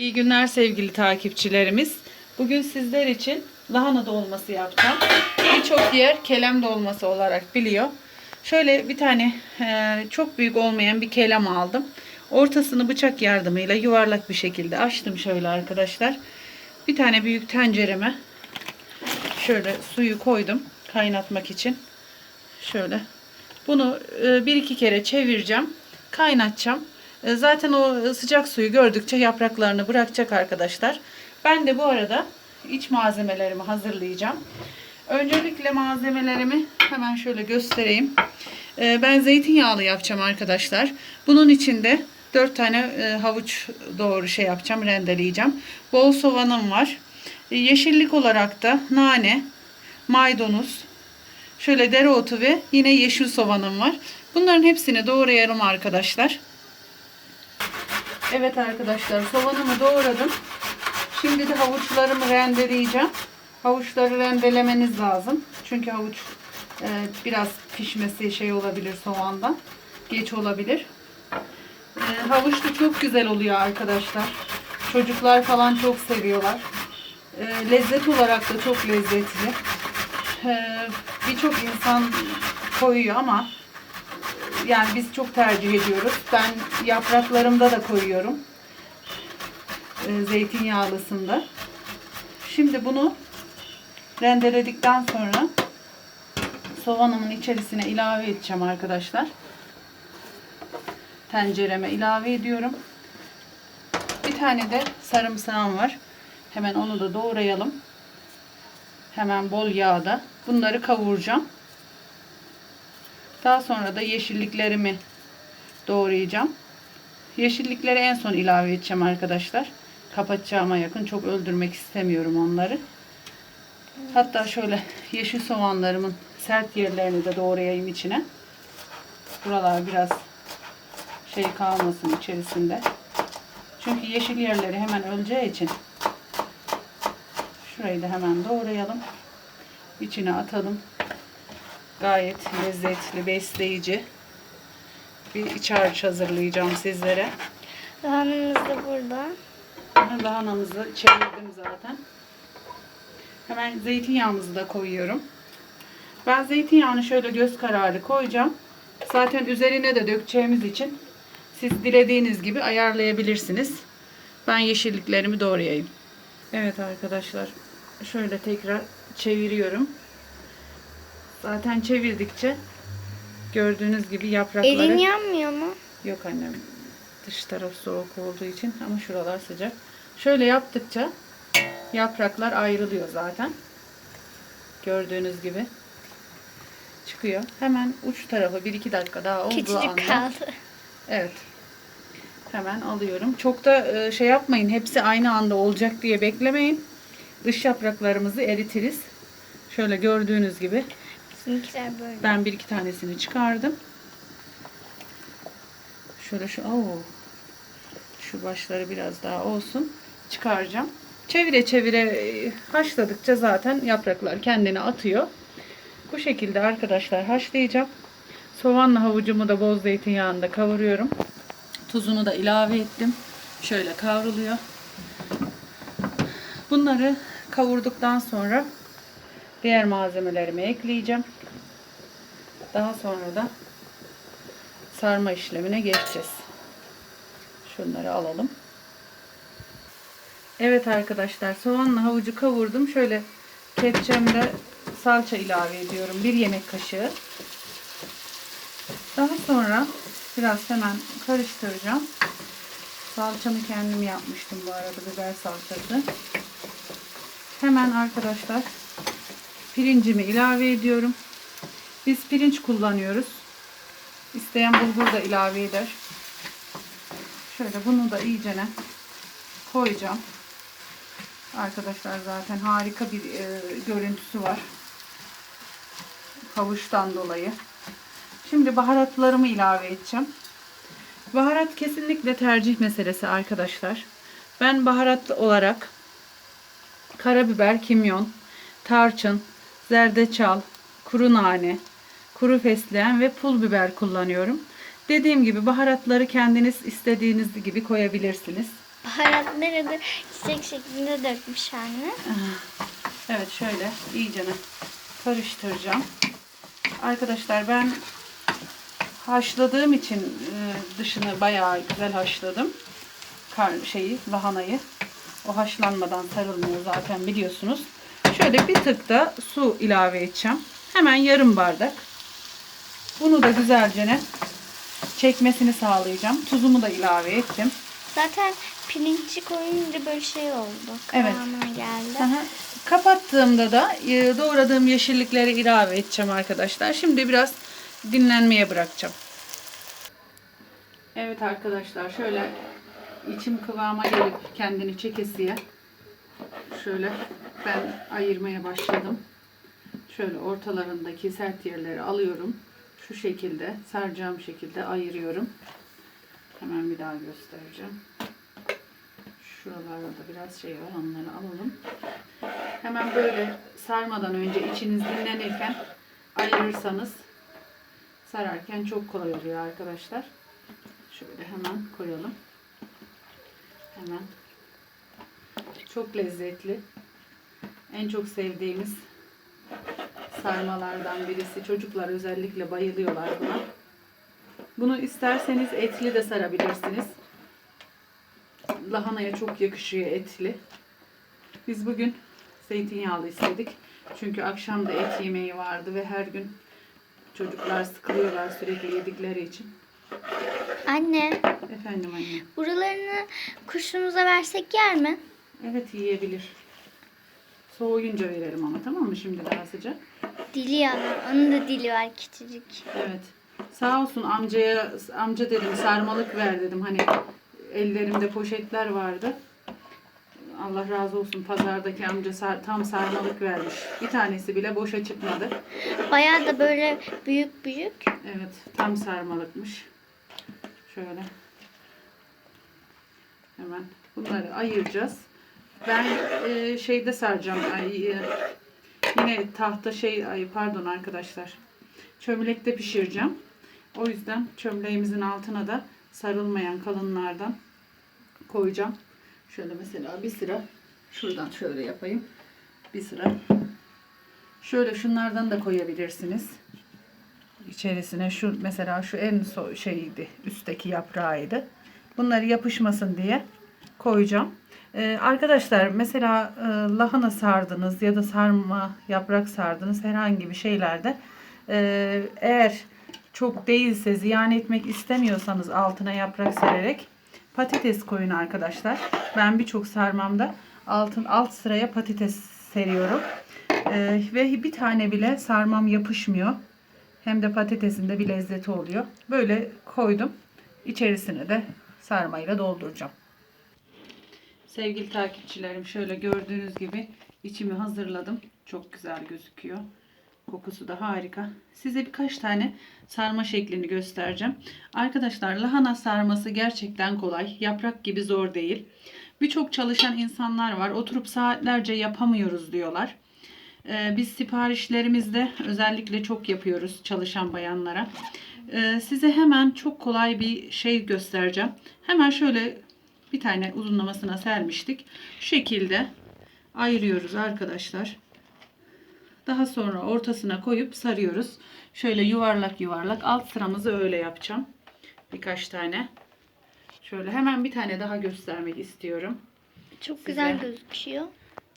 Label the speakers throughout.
Speaker 1: İyi günler sevgili takipçilerimiz. Bugün sizler için lahana dolması yapacağım. Birçok yer kelem dolması olarak biliyor. Şöyle bir tane e, çok büyük olmayan bir kelem aldım. Ortasını bıçak yardımıyla yuvarlak bir şekilde açtım şöyle arkadaşlar. Bir tane büyük tencereme şöyle suyu koydum kaynatmak için. Şöyle. Bunu e, bir iki kere çevireceğim. Kaynatacağım. E, Zaten o sıcak suyu gördükçe yapraklarını bırakacak arkadaşlar. Ben de bu arada iç malzemelerimi hazırlayacağım. Öncelikle malzemelerimi hemen şöyle göstereyim. E, Ben zeytinyağlı yapacağım arkadaşlar. Bunun içinde 4 tane e, havuç doğru şey yapacağım, rendeleyeceğim. Bol soğanım var. E, Yeşillik olarak da nane, maydanoz, şöyle dereotu ve yine yeşil soğanım var. Bunların hepsini doğrayalım arkadaşlar. Evet arkadaşlar soğanımı doğradım. Şimdi de havuçlarımı rendeleyeceğim. Havuçları rendelemeniz lazım. Çünkü havuç e, biraz pişmesi şey olabilir soğandan. Geç olabilir. E, havuç da çok güzel oluyor arkadaşlar. Çocuklar falan çok seviyorlar. E, lezzet olarak da çok lezzetli. E, Birçok insan koyuyor ama yani biz çok tercih ediyoruz. Ben yapraklarımda da koyuyorum. E, zeytinyağlısında. Şimdi bunu rendeledikten sonra soğanımın içerisine ilave edeceğim arkadaşlar. Tencereme ilave ediyorum. Bir tane de sarımsağım var. Hemen onu da doğrayalım. Hemen bol yağda. Bunları kavuracağım. Daha sonra da yeşilliklerimi doğrayacağım. Yeşillikleri en son ilave edeceğim arkadaşlar. Kapatacağıma yakın. Çok öldürmek istemiyorum onları. Hatta şöyle yeşil soğanlarımın sert yerlerini de doğrayayım içine. Buralar biraz şey kalmasın içerisinde. Çünkü yeşil yerleri hemen öleceği için şurayı da hemen doğrayalım. İçine atalım gayet lezzetli, besleyici bir iç harç hazırlayacağım sizlere.
Speaker 2: Lahanamız da burada.
Speaker 1: Aha, Lahanamızı çevirdim zaten. Hemen zeytinyağımızı da koyuyorum. Ben zeytinyağını şöyle göz kararı koyacağım. Zaten üzerine de dökeceğimiz için siz dilediğiniz gibi ayarlayabilirsiniz. Ben yeşilliklerimi doğrayayım. Evet arkadaşlar. Şöyle tekrar çeviriyorum. Zaten çevirdikçe gördüğünüz gibi yaprakları
Speaker 2: Elin yanmıyor mu?
Speaker 1: yok annem. Dış taraf soğuk olduğu için ama şuralar sıcak. Şöyle yaptıkça yapraklar ayrılıyor zaten. Gördüğünüz gibi çıkıyor. Hemen uç tarafı 1-2 dakika daha olduğu
Speaker 2: Küçücük
Speaker 1: anda
Speaker 2: kaldı.
Speaker 1: Evet. Hemen alıyorum. Çok da e, şey yapmayın. Hepsi aynı anda olacak diye beklemeyin. Dış yapraklarımızı eritiriz. Şöyle gördüğünüz gibi
Speaker 2: Bizimkiler böyle.
Speaker 1: ben bir iki tanesini çıkardım. Şöyle şu oo, şu başları biraz daha olsun. Çıkaracağım. Çevire çevire e, haşladıkça zaten yapraklar kendini atıyor. Bu şekilde arkadaşlar haşlayacağım. Soğanla havucumu da boz zeytinyağında kavuruyorum. Tuzunu da ilave ettim. Şöyle kavruluyor. Bunları kavurduktan sonra diğer malzemelerimi ekleyeceğim. Daha sonra da sarma işlemine geçeceğiz. Şunları alalım. Evet arkadaşlar soğanla havucu kavurdum. Şöyle kepçemde salça ilave ediyorum. Bir yemek kaşığı. Daha sonra biraz hemen karıştıracağım. Salçamı kendim yapmıştım bu arada biber salçası. Hemen arkadaşlar pirincimi ilave ediyorum. Biz pirinç kullanıyoruz. İsteyen bulgur da ilave eder. Şöyle bunu da iyicene koyacağım. Arkadaşlar zaten harika bir e, görüntüsü var. Havuçtan dolayı. Şimdi baharatlarımı ilave edeceğim. Baharat kesinlikle tercih meselesi arkadaşlar. Ben baharat olarak karabiber, kimyon, tarçın, zerdeçal, kuru nane, kuru fesleğen ve pul biber kullanıyorum. Dediğim gibi baharatları kendiniz istediğiniz gibi koyabilirsiniz.
Speaker 2: Baharatları da çiçek şeklinde dökmüş anne.
Speaker 1: Evet şöyle iyice karıştıracağım. Arkadaşlar ben haşladığım için e, dışını bayağı güzel haşladım. Kar şeyi, lahanayı. O haşlanmadan sarılmıyor zaten biliyorsunuz. Şöyle bir tık da su ilave edeceğim. Hemen yarım bardak. Bunu da güzelce çekmesini sağlayacağım. Tuzumu da ilave ettim.
Speaker 2: Zaten pirinci koyunca böyle şey oldu.
Speaker 1: Evet.
Speaker 2: Kıvamına geldi.
Speaker 1: Aha. Kapattığımda da e, doğradığım yeşillikleri ilave edeceğim arkadaşlar. Şimdi biraz dinlenmeye bırakacağım. Evet arkadaşlar şöyle içim kıvama gelip kendini çekesiye şöyle ben ayırmaya başladım. Şöyle ortalarındaki sert yerleri alıyorum. Şu şekilde saracağım şekilde ayırıyorum. Hemen bir daha göstereceğim. Şuralarda da biraz şey var onları alalım. Hemen böyle sarmadan önce içiniz dinlenirken ayırırsanız sararken çok kolay oluyor arkadaşlar. Şöyle hemen koyalım. Hemen. Çok lezzetli. En çok sevdiğimiz sarmalardan birisi. Çocuklar özellikle bayılıyorlar buna. Bunu isterseniz etli de sarabilirsiniz. Lahanaya çok yakışıyor etli. Biz bugün zeytinyağlı istedik. Çünkü akşam da et yemeği vardı ve her gün çocuklar sıkılıyorlar sürekli yedikleri için.
Speaker 2: Anne,
Speaker 1: Efendim anne.
Speaker 2: buralarını kuşumuza versek yer mi?
Speaker 1: Evet yiyebilir. Soğuyunca verelim ama tamam mı? Şimdi daha sıcak.
Speaker 2: Dili yanar. Onun da dili var küçücük.
Speaker 1: Evet. Sağ olsun amcaya amca dedim sarmalık ver dedim. Hani ellerimde poşetler vardı. Allah razı olsun pazardaki amca sar- tam sarmalık vermiş. Bir tanesi bile boşa çıkmadı.
Speaker 2: Bayağı da böyle büyük büyük.
Speaker 1: Evet, tam sarmalıkmış. Şöyle. Hemen bunları ayıracağız. Ben e, şeyde saracağım. Ay, e, yine tahta şey, ay pardon arkadaşlar. Çömlekte pişireceğim. O yüzden çömleğimizin altına da sarılmayan kalınlardan koyacağım. Şöyle mesela bir sıra şuradan şöyle yapayım. Bir sıra. Şöyle şunlardan da koyabilirsiniz içerisine şu mesela şu en so şeyiydi üstteki yaprağıydı. Bunları yapışmasın diye koyacağım. Ee, arkadaşlar mesela e, lahana sardınız ya da sarma yaprak sardınız herhangi bir şeylerde e, eğer çok değilse ziyan etmek istemiyorsanız altına yaprak sererek patates koyun arkadaşlar. Ben birçok sarmamda altın alt sıraya patates seriyorum. Ee, ve bir tane bile sarmam yapışmıyor. Hem de patatesin de bir lezzeti oluyor. Böyle koydum. İçerisine de sarmayla dolduracağım. Sevgili takipçilerim şöyle gördüğünüz gibi içimi hazırladım. Çok güzel gözüküyor. Kokusu da harika. Size birkaç tane sarma şeklini göstereceğim. Arkadaşlar lahana sarması gerçekten kolay. Yaprak gibi zor değil. Birçok çalışan insanlar var. Oturup saatlerce yapamıyoruz diyorlar. Ee, biz siparişlerimizde özellikle çok yapıyoruz çalışan bayanlara. Ee, size hemen çok kolay bir şey göstereceğim. Hemen şöyle bir tane uzunlamasına sermiştik. Şu şekilde ayırıyoruz arkadaşlar. Daha sonra ortasına koyup sarıyoruz. Şöyle yuvarlak yuvarlak alt sıramızı öyle yapacağım. Birkaç tane. Şöyle hemen bir tane daha göstermek istiyorum.
Speaker 2: Çok güzel
Speaker 1: Size.
Speaker 2: gözüküyor.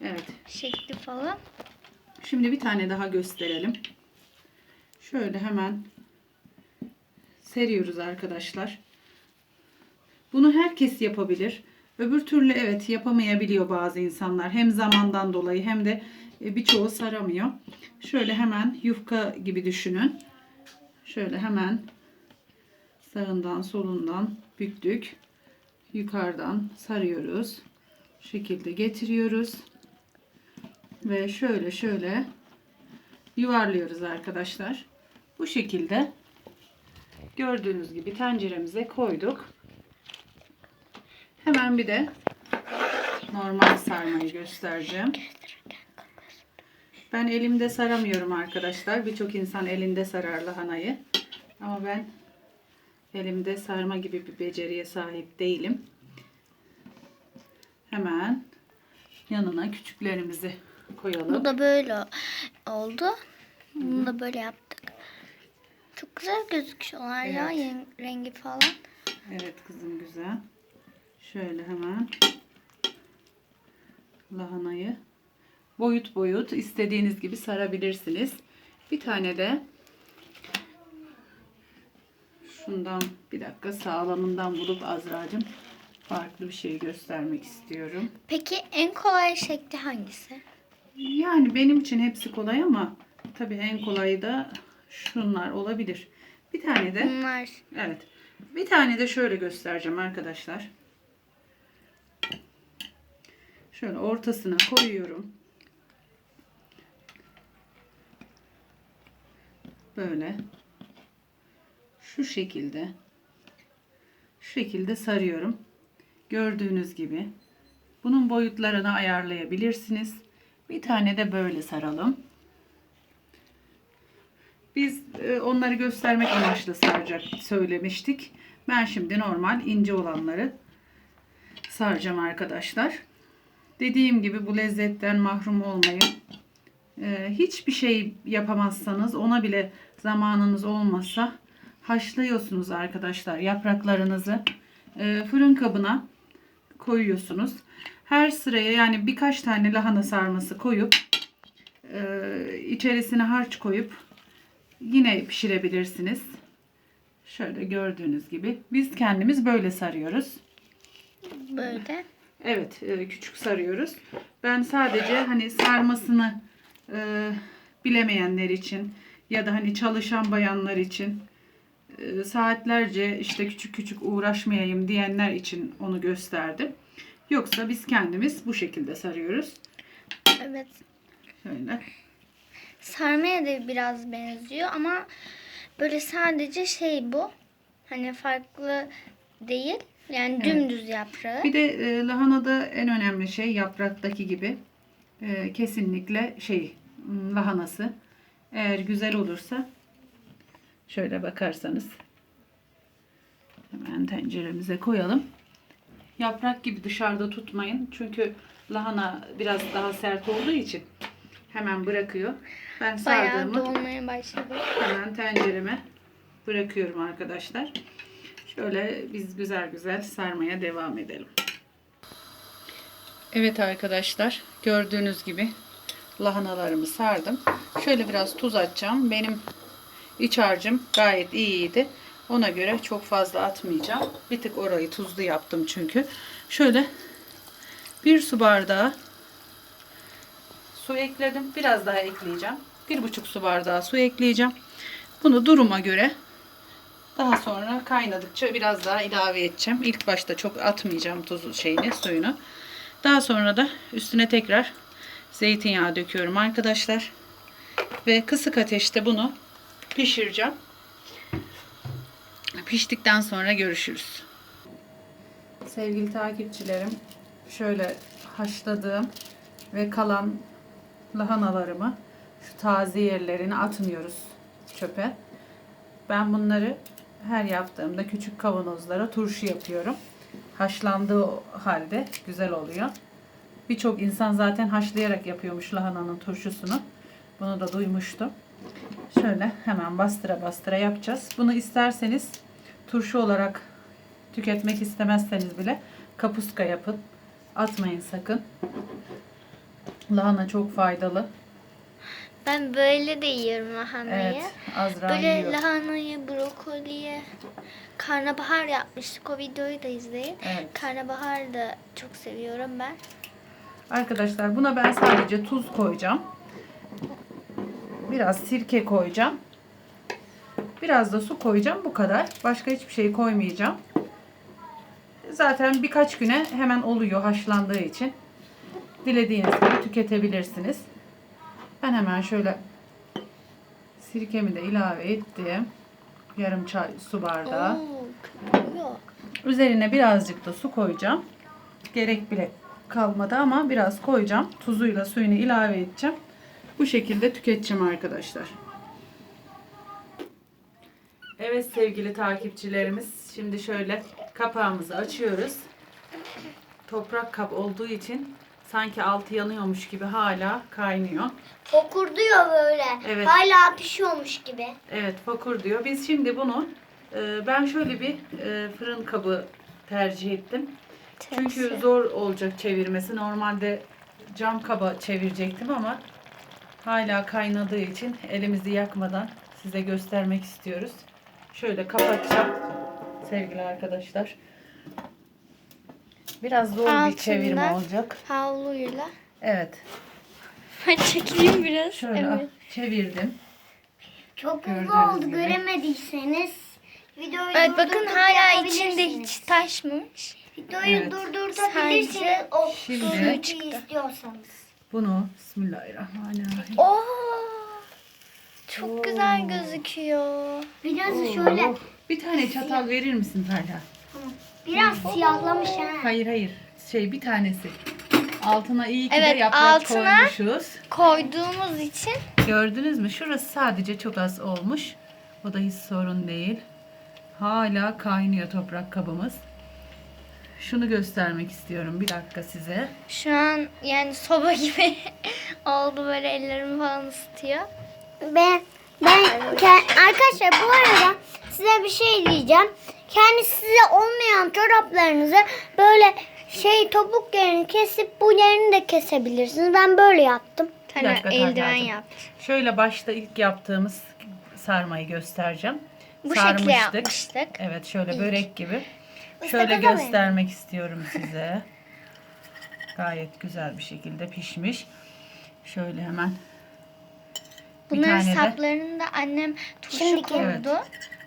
Speaker 1: Evet.
Speaker 2: Şekli falan.
Speaker 1: Şimdi bir tane daha gösterelim. Şöyle hemen seriyoruz arkadaşlar. Bunu herkes yapabilir. Öbür türlü evet yapamayabiliyor bazı insanlar. Hem zamandan dolayı hem de e, birçoğu saramıyor. Şöyle hemen yufka gibi düşünün. Şöyle hemen sağından solundan büktük. Yukarıdan sarıyoruz. Şu şekilde getiriyoruz. Ve şöyle şöyle yuvarlıyoruz arkadaşlar. Bu şekilde gördüğünüz gibi tenceremize koyduk. Hemen bir de normal sarmayı göstereceğim. Ben elimde saramıyorum arkadaşlar. Birçok insan elinde sarar lahanayı. Ama ben elimde sarma gibi bir beceriye sahip değilim. hemen yanına küçüklerimizi koyalım.
Speaker 2: Bu da böyle oldu. Bunu da böyle yaptık. Çok güzel gözüküyorlar ya
Speaker 1: Evet.
Speaker 2: yen- rengi falan.
Speaker 1: Evet kızım güzel. Şöyle hemen lahanayı boyut boyut istediğiniz gibi sarabilirsiniz. Bir tane de şundan bir dakika sağlamından bulup Azra'cığım farklı bir şey göstermek istiyorum.
Speaker 2: Peki en kolay şekli hangisi?
Speaker 1: Yani benim için hepsi kolay ama tabii en kolayı da şunlar olabilir. Bir tane de
Speaker 2: Bunlar
Speaker 1: Evet. Bir tane de şöyle göstereceğim arkadaşlar. Şöyle ortasına koyuyorum. Böyle. Şu şekilde. Şu şekilde sarıyorum. Gördüğünüz gibi. Bunun boyutlarını ayarlayabilirsiniz. Bir tane de böyle saralım. Biz e, onları göstermek amaçlı saracak söylemiştik. Ben şimdi normal ince olanları saracağım arkadaşlar. Dediğim gibi bu lezzetten mahrum olmayın. E, hiçbir şey yapamazsanız ona bile zamanınız olmazsa haşlıyorsunuz arkadaşlar yapraklarınızı. E, fırın kabına koyuyorsunuz. Her sıraya yani birkaç tane lahana sarması koyup e, içerisine harç koyup yine pişirebilirsiniz. Şöyle gördüğünüz gibi. Biz kendimiz böyle sarıyoruz.
Speaker 2: böyle.
Speaker 1: Evet, e, küçük sarıyoruz. Ben sadece hani sarmasını e, bilemeyenler için ya da hani çalışan bayanlar için e, saatlerce işte küçük küçük uğraşmayayım diyenler için onu gösterdim. Yoksa biz kendimiz bu şekilde sarıyoruz.
Speaker 2: Evet.
Speaker 1: Şöyle.
Speaker 2: Sarmaya da biraz benziyor ama böyle sadece şey bu. Hani farklı değil. Yani
Speaker 1: Evet.
Speaker 2: dümdüz yaprağı.
Speaker 1: Bir de e, lahanada en önemli şey yapraktaki gibi e, kesinlikle şey lahanası. Eğer güzel olursa şöyle bakarsanız hemen tenceremize koyalım. Yaprak gibi dışarıda tutmayın. Çünkü lahana biraz daha sert olduğu için hemen bırakıyor. Ben
Speaker 2: Bayağı
Speaker 1: sardığımı
Speaker 2: dolmaya başladı.
Speaker 1: Hemen tencereme bırakıyorum arkadaşlar. Şöyle biz güzel güzel sarmaya devam edelim. Evet arkadaşlar gördüğünüz gibi lahanalarımı sardım. Şöyle biraz tuz atacağım. Benim iç harcım gayet iyiydi. Ona göre çok fazla atmayacağım. Bir tık orayı tuzlu yaptım çünkü. Şöyle bir su bardağı su ekledim. Biraz daha ekleyeceğim. Bir buçuk su bardağı su ekleyeceğim. Bunu duruma göre daha sonra kaynadıkça biraz daha ilave edeceğim. İlk başta çok atmayacağım tuzu şeyini, suyunu. Daha sonra da üstüne tekrar zeytinyağı döküyorum arkadaşlar. Ve kısık ateşte bunu pişireceğim. Piştikten sonra görüşürüz. Sevgili takipçilerim, şöyle haşladığım ve kalan lahanalarımı şu taze yerlerine atmıyoruz çöpe. Ben bunları her yaptığımda küçük kavanozlara turşu yapıyorum. Haşlandığı halde güzel oluyor. Birçok insan zaten haşlayarak yapıyormuş lahananın turşusunu. Bunu da duymuştum. Şöyle hemen bastıra bastıra yapacağız. Bunu isterseniz turşu olarak tüketmek istemezseniz bile kapuska yapın. Atmayın sakın. Lahana çok faydalı.
Speaker 2: Ben böyle de yiyorum lahanayı.
Speaker 1: Evet, Azra
Speaker 2: Böyle
Speaker 1: yiyor.
Speaker 2: lahanayı, brokoliyi, karnabahar yapmıştık. O videoyu da izleyin.
Speaker 1: Evet.
Speaker 2: Karnabahar da çok seviyorum ben.
Speaker 1: Arkadaşlar buna ben sadece tuz koyacağım. Biraz sirke koyacağım. Biraz da su koyacağım. Bu kadar. Başka hiçbir şey koymayacağım. Zaten birkaç güne hemen oluyor haşlandığı için. Dilediğiniz gibi tüketebilirsiniz. Ben hemen şöyle sirkemi de ilave ettim. Yarım çay su bardağı. Üzerine birazcık da su koyacağım. Gerek bile kalmadı ama biraz koyacağım. Tuzuyla suyunu ilave edeceğim. Bu şekilde tüketeceğim arkadaşlar. Evet sevgili takipçilerimiz. Şimdi şöyle kapağımızı açıyoruz. toprak kap olduğu için sanki altı yanıyormuş gibi hala kaynıyor.
Speaker 3: Fokurduyor böyle.
Speaker 1: Evet.
Speaker 3: Hala pişiyormuş gibi.
Speaker 1: Evet fokur diyor. Biz şimdi bunu e, ben şöyle bir e, fırın kabı tercih ettim. Çünkü zor olacak çevirmesi. Normalde cam kaba çevirecektim ama hala kaynadığı için elimizi yakmadan size göstermek istiyoruz. Şöyle kapatacağım sevgili arkadaşlar. Biraz zor bir
Speaker 2: Altından-
Speaker 1: çevirme olacak.
Speaker 2: Havluyla.
Speaker 1: Evet.
Speaker 2: Ben çekeyim biraz.
Speaker 1: Şöyle
Speaker 2: Evet.
Speaker 1: çevirdim.
Speaker 3: Çok hızlı
Speaker 1: Gördüğünüz
Speaker 3: oldu.
Speaker 1: gibi.
Speaker 3: Göremediyseniz videoyu
Speaker 2: Evet bakın
Speaker 3: durdurtup
Speaker 2: hala içinde
Speaker 3: yapabilirsiniz.
Speaker 2: hiç taşmamış.
Speaker 3: Videoyu
Speaker 1: Evet.
Speaker 3: durdurtabilirsiniz.
Speaker 2: Sadece
Speaker 3: O
Speaker 1: Şimdi-
Speaker 3: suyu
Speaker 2: çıktı.
Speaker 3: istiyorsanız.
Speaker 1: Bunu Bismillahirrahmanirrahim.
Speaker 2: Oo! Çok güzel gözüküyor.
Speaker 3: Biraz
Speaker 1: Oo.
Speaker 3: şöyle
Speaker 1: Bir tane çatal verir misin Talha?
Speaker 3: Biraz siyahlamış ha.
Speaker 1: Hayır hayır. Şey bir tanesi. Altına iyi ki
Speaker 2: Evet,
Speaker 1: de yaprak
Speaker 2: altına-
Speaker 1: koymuşuz.
Speaker 2: Koyduğumuz için
Speaker 1: Gördünüz mü? Şurası sadece çok az olmuş. O da hiç sorun değil. Hala kaynıyor toprak kabımız. Şunu göstermek istiyorum bir dakika size.
Speaker 2: şu an yani soba gibi oldu böyle ellerimi falan ısıtıyor.
Speaker 3: Ben ben arkadaşlar bu arada size bir şey diyeceğim. Kendi size olmayan çoraplarınızı böyle şey topuk yerini kesip bu yerini de kesebilirsiniz. Ben böyle yaptım.
Speaker 2: Tane
Speaker 1: dakika,
Speaker 2: eldiven
Speaker 1: Talha'cığım.
Speaker 2: yaptı.
Speaker 1: Şöyle başta ilk yaptığımız sarmayı göstereceğim.
Speaker 2: Bu şekilde yapmıştık.
Speaker 1: Evet şöyle
Speaker 2: İlk.
Speaker 1: börek gibi. Şöyle
Speaker 3: kızım
Speaker 1: göstermek istiyorum size. Gayet güzel bir şekilde pişmiş. Şöyle hemen bir
Speaker 2: Bunların
Speaker 1: tane de
Speaker 2: saplarını da annem turşu
Speaker 3: Şimdiki-
Speaker 2: koydu.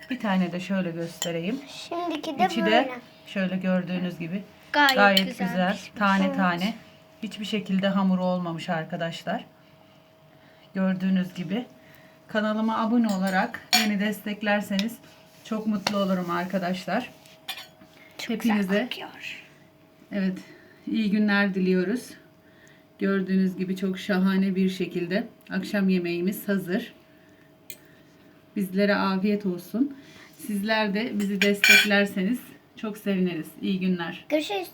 Speaker 1: bir tane de şöyle göstereyim.
Speaker 3: Şimdiki de
Speaker 1: İçi
Speaker 3: böyle.
Speaker 1: de şöyle gördüğünüz gibi
Speaker 2: Gayet,
Speaker 1: gayet
Speaker 2: güzel.
Speaker 1: Tane tane. Hiçbir şekilde hamuru olmamış arkadaşlar. Gördüğünüz gibi. Kanalıma abone olarak beni desteklerseniz çok mutlu olurum arkadaşlar. Hepinize evet iyi günler diliyoruz. Gördüğünüz gibi çok şahane bir şekilde akşam yemeğimiz hazır. Bizlere afiyet olsun. Sizler de bizi desteklerseniz çok seviniriz. İyi günler.
Speaker 3: Görüşürüz.